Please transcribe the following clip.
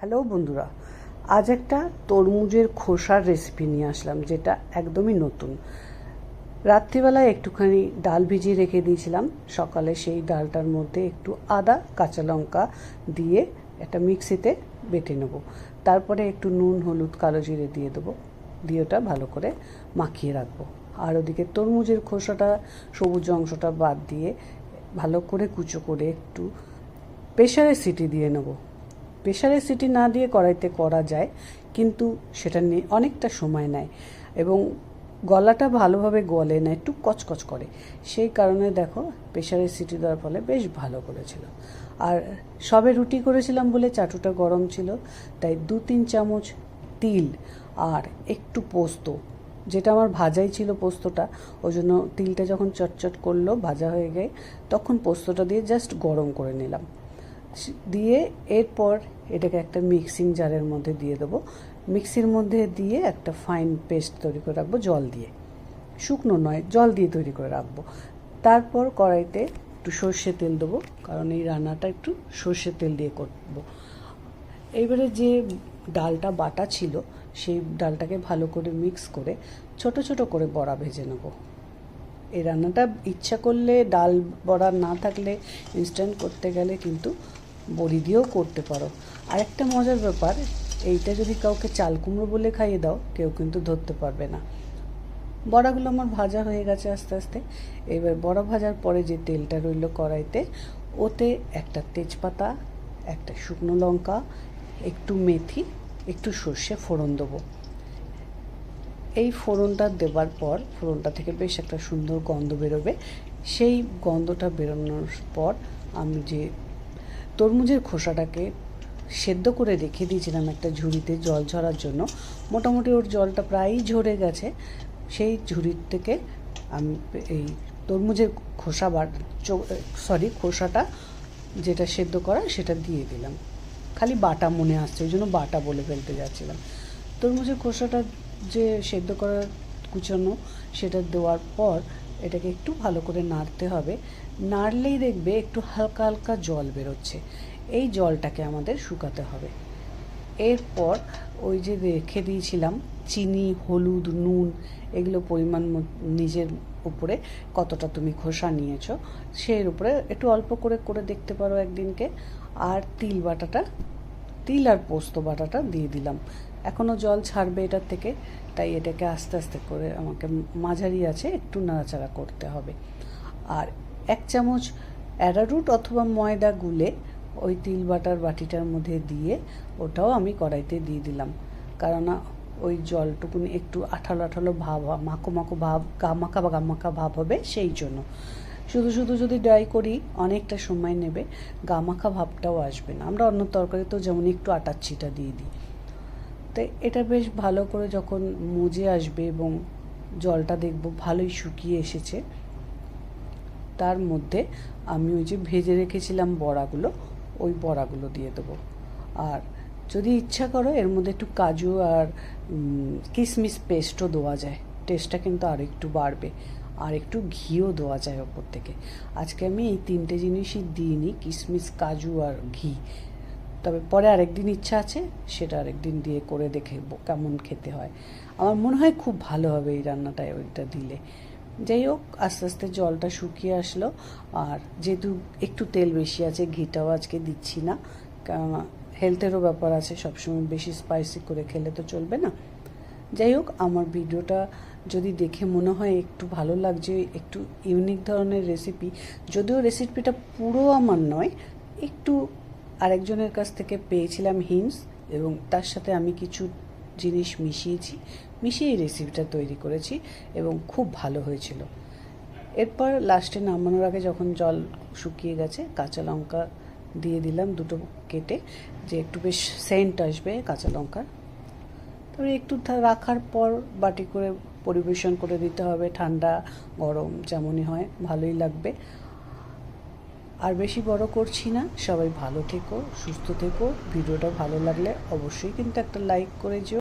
Hello বন্ধুরা, আজ একটা তরমুজের খোসার রেসিপি নিয়ে আসলাম, যেটা একদমই নতুন। রাত্রিবেলায় একটুখানি ডাল ভিজিয়ে রেখে দিয়েছিলাম, সকালে সেই ডালটার মধ্যে একটু আদা, কাঁচা লঙ্কা দিয়ে একটা মিক্সিতে বেটে নেব। তারপরে একটু নুন, হলুদ, কালো জিরে দিয়ে দেবো, দিয়ে ওটা ভালো করে মাখিয়ে রাখব। আর ওদিকে তরমুজের খোসাটা, সবুজ অংশটা বাদ দিয়ে ভালো করে কুচো করে একটু প্রেশারে সিটি দিয়ে নেব। প্রেশারে সিটি না দিয়ে কড়াইতে করা যায়, কিন্তু সেটা নিয়ে অনেকটা সময় নেয় এবং গলাটা ভালোভাবে গলে না, একটু কচকচ করে। সেই কারণে দেখো প্রেশারে সিটি দেওয়ার ফলে বেশ ভালো করেছিল। আর সবে রুটি করেছিলাম বলে চাটুটা গরম ছিল, তাই দু তিন চামচ তিল আর একটু পোস্ত। যেটা আমার ভাজাই ছিল পোস্তটা, ওই জন্য তিলটা যখন চটচট করল, ভাজা হয়ে গিয়ে তখন পোস্তটা দিয়ে জাস্ট গরম করে নিলাম। দিয়ে এরপর এটাকে একটা মিক্সিং জারের মধ্যে দিয়ে দেবো। মিক্সির মধ্যে দিয়ে একটা ফাইন পেস্ট তৈরি করে রাখব জল দিয়ে। শুকনো নয়, জল দিয়ে তৈরি করে রাখব। তারপর কড়াইতে একটু সর্ষে তেল দেবো, কারণ এই রান্নাটা একটু সর্ষে তেল দিয়ে করব। এইবারে যে ডালটা বাটা ছিল, সেই ডালটাকে ভালো করে মিক্স করে ছোট ছোট করে বড়া ভেজে নেব। এই রান্নাটা ইচ্ছা করলে ডাল বড়া না থাকলে ইনস্ট্যান্ট করতে গেলে কিন্তু বড়ি দিয়েও করতে পারো। আর একটা মজার ব্যাপার, এইটা যদি কাউকে চাল কুমড়ো বলে খাইয়ে দাও, কেউ কিন্তু ধরতে পারবে না। বড়াগুলো আমার ভাজা হয়ে গেছে আস্তে আস্তে। এবার বড়া ভাজার পরে যে তেলটা রইল কড়াইতে, ওতে একটা তেজপাতা, একটা শুকনো লঙ্কা, একটু মেথি, একটু সর্ষে ফোড়ন দেবো। এই ফোড়নটা দেবার পর, ফোড়নটা থেকে বেশ একটা সুন্দর গন্ধ বেরোবে। সেই গন্ধটা বেরোনোর পর, আমি যে তরমুজের খোসাটাকে সেদ্ধ করে রেখে দিয়েছিলাম একটা ঝুড়িতে জল ঝরার জন্য। মোটামুটি ওর জলটা প্রায়ই ঝরে গেছে। সেই ঝুড়ির থেকে আমি এই তরমুজের খোসা বা সরি খোসাটা যেটা সেদ্ধ করা সেটা দিয়ে দিলাম। খালি বাটা মনে আসছে, ওই জন্য বাটা বলে ফেলতে যাচ্ছিলাম। তরমুজের খোসাটা যে সেদ্ধ করার কুচানো সেটা দেওয়ার পর এটাকে একটু ভালো করে নাড়তে হবে। নাড়লেই দেখবে একটু হালকা হালকা জল বেরোচ্ছে। এই জলটাকে আমাদের শুকাতে হবে। এরপর ওই যে রেখে দিয়েছিলাম চিনি, হলুদ, নুন, এগুলো পরিমাণ নিজের উপরে কতটা তুমি খোসা নিয়েছো সেই উপরে একটু অল্প করে করে দেখতে পারো একদিনকে। আর তিল বাটাটা, তিল আর পোস্ত বাটাটা দিয়ে দিলাম। এখনও জল ছাড়বে এটার থেকে, তাই এটাকে আস্তে আস্তে করে আমাকে মাঝারি আছে, একটু নাড়াচাড়া করতে হবে। আর এক চামচ অ্যারারুট অথবা ময়দা গুলে ওই তিল বাটার বাটিটার মধ্যে দিয়ে ওটাও আমি কড়াইতে দিয়ে দিলাম। কারণ ওই জলটুকুনি একটু আঠালো আঠালো ভাব, মাখো মাখো ভাব গামাখা বা গামাখা ভাব হবে সেই জন্য। শুধু শুধু যদি ড্রাই করি, অনেকটা সময় নেবে গামাখা ভাবটাও আসবে না। আমরা অন্য তরকারিতেও যেমন একটু আটার ছিটা দিয়ে দিই। তো এটা বেশ ভালো করে যখন মুজে আসবে এবং জলটা দেখব, ভালোই শুকিয়ে এসেছে, তার মধ্যে আমি ওই যে ভেজে রেখেছিলাম বড়াগুলো, ওই বড়াগুলো দিয়ে দেবো। আর যদি ইচ্ছা করো, এর মধ্যে একটু কাজু আর কিশমিশ পেস্টও দেওয়া যায়। টেস্টটা কিন্তু আর একটু বাড়বে। আর একটু ঘিও দেওয়া যায় ওপর থেকে। আজকে আমি এই তিনটে জিনিসই দিইনি কিশমিশ কাজু আর ঘি। তবে পরে আরেকদিন ইচ্ছা আছে, সেটা আরেকদিন দিয়ে করে দেখে কেমন খেতে হয়। আমার মনে হয় খুব ভালো হবে এই রান্নাটা, ওইটা দিলে। যাই হোক, আস্তে আস্তে জলটা শুকিয়ে আসলো। আর যেহেতু একটু তেল বেশি আছে, ঘিটাও আজকে দিচ্ছি না। হেলথেরও ব্যাপার আছে, সবসময় বেশি স্পাইসি করে খেলে তো চলবে না। যাই হোক, আমার ভিডিওটা যদি দেখে মনে হয় একটু ভালো লাগছে, একটু ইউনিক ধরনের রেসিপি যদিও রেসিপিটা পুরো আমার নয়, একটু আরেকজনের কাছ থেকে পেয়েছিলাম হিন্টস এবং তার সাথে আমি কিছু জিনিস মিশিয়েছি, মিশিয়ে রেসিপিটা তৈরি করেছি এবং খুব ভালো হয়েছিল। এরপর লাস্টে নামানোর আগে যখন জল শুকিয়ে গেছে, কাঁচা লঙ্কা দিয়ে দিলাম দুটো কেটে, যে একটু বেশ সেন্ট আসবে কাঁচা লঙ্কার। তারপরে একটু রাখার পর বাটি করে পরিবেশন করে দিতে হবে, ঠান্ডা, গরম যেমনই হয়, ভালোই লাগবে। আর বেশি বড় করছি না। সবাই ভালো থেকো, সুস্থ থেকো। ভিডিওটা ভালো লাগলে অবশ্যই কিন্তু একটা লাইক করে যেও।